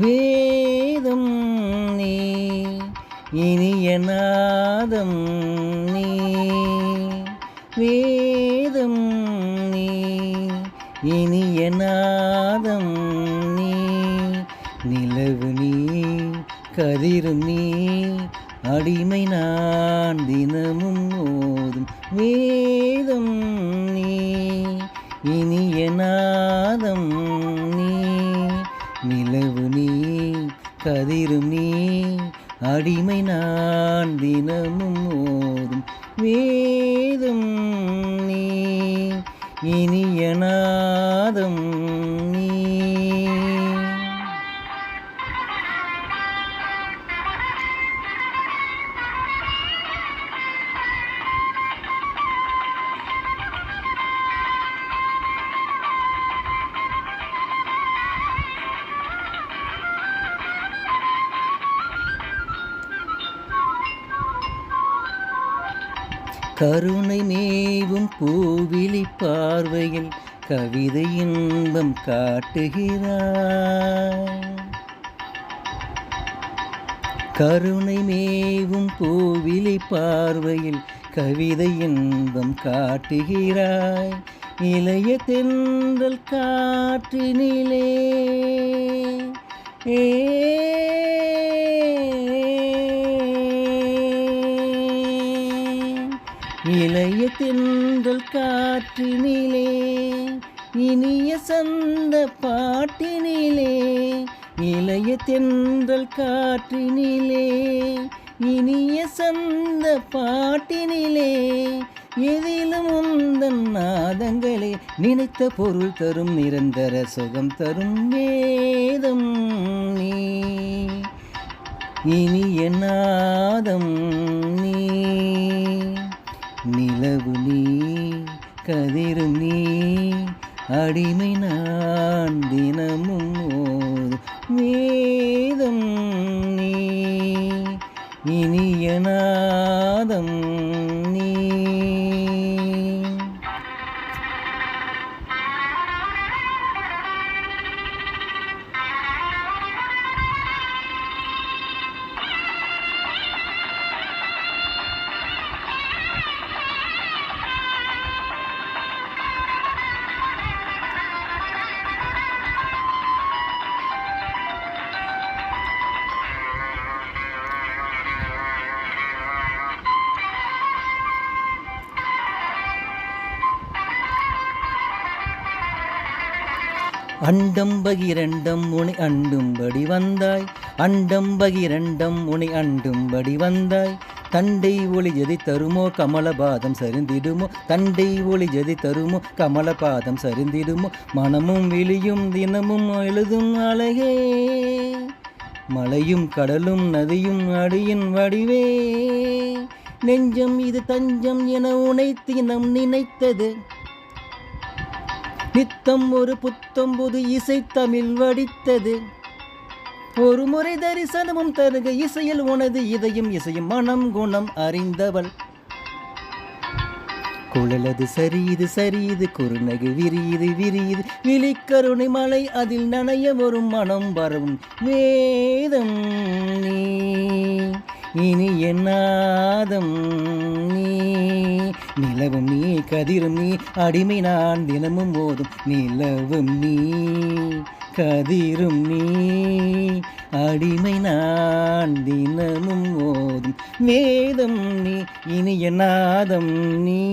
வேதம் நீ இனிய நாதம் நீ. வேதம் நீ இனிய நாதம் நீ. நிலவு நீ கதிரும் நீ அடிமை நான் தினமும் ஓதும் வேதம் நீ இனிய நாதம் கதிரும் நீ அடிமை நான் தினமும் ஓதும் வேதம் நீ இனிய கருணை மேவும் பூவிழி பார்வையில் கவிதை இன்பம் காட்டுகிறார் கருணை மேவும் பூவிழி பார்வையில் கவிதை இன்பம் காட்டுகிறாய். இளைய தென்றல் காற்றினிலே ஏ தென்றல் காற்றினிலே இனிய சந்த பாட்டினிலே இளைய தென்றல் காற்றினிலே இனிய சந்த பாட்டினிலே எதிலும் உந்தன் நாதங்களே நினைத்த பொருள் தரும் நிரந்தர சுகம் தரும் வேதம் நீ. இனிய நாதம் நிலவு நீ கதிரும் நீ அடிமை நான் அண்டம் பகிரண்டம் உனை அண்டும்படி வந்தாய். அண்டம் பகிரண்டம் உனை அண்டும்படி வந்தாய். தண்டை ஒளி ஜதி தருமோ கமலபாதம் சரிந்திடுமோ. தண்டை ஒளி ஜதி தருமோ கமலபாதம் சரிந்திடுமோ. மனமும் விழியும் தினமும் எழுதும் அழகே. மலையும் கடலும் நதியும் அடியின் வடிவே. நெஞ்சம் இது தஞ்சம் என உனை தினம் நினைத்தது. நித்தம் ஒரு புத்தம்புது இசை தமிழ் வடித்தது. ஒரு முறை தரிசனமும் தருக இசையில் உனது இதயம் இசையும் மனம் குணம் அறிந்தவள். குழலது சரியது சரியது குறுநகு விரியுது விரியுது. விழிக்கருணை மலை அதில் நனைய வரும் மனம் வரவும் வேதம் நீ. இனி என்னாதம் நிலவும் நீ கதிரும் நீ அடிமை நான் தினமும் ஓதும். நிலவும் நீ கதிரும் நீ அடிமை நான் தினமும் ஓதும். வேதம் நீ இனிய நாதம் நீ.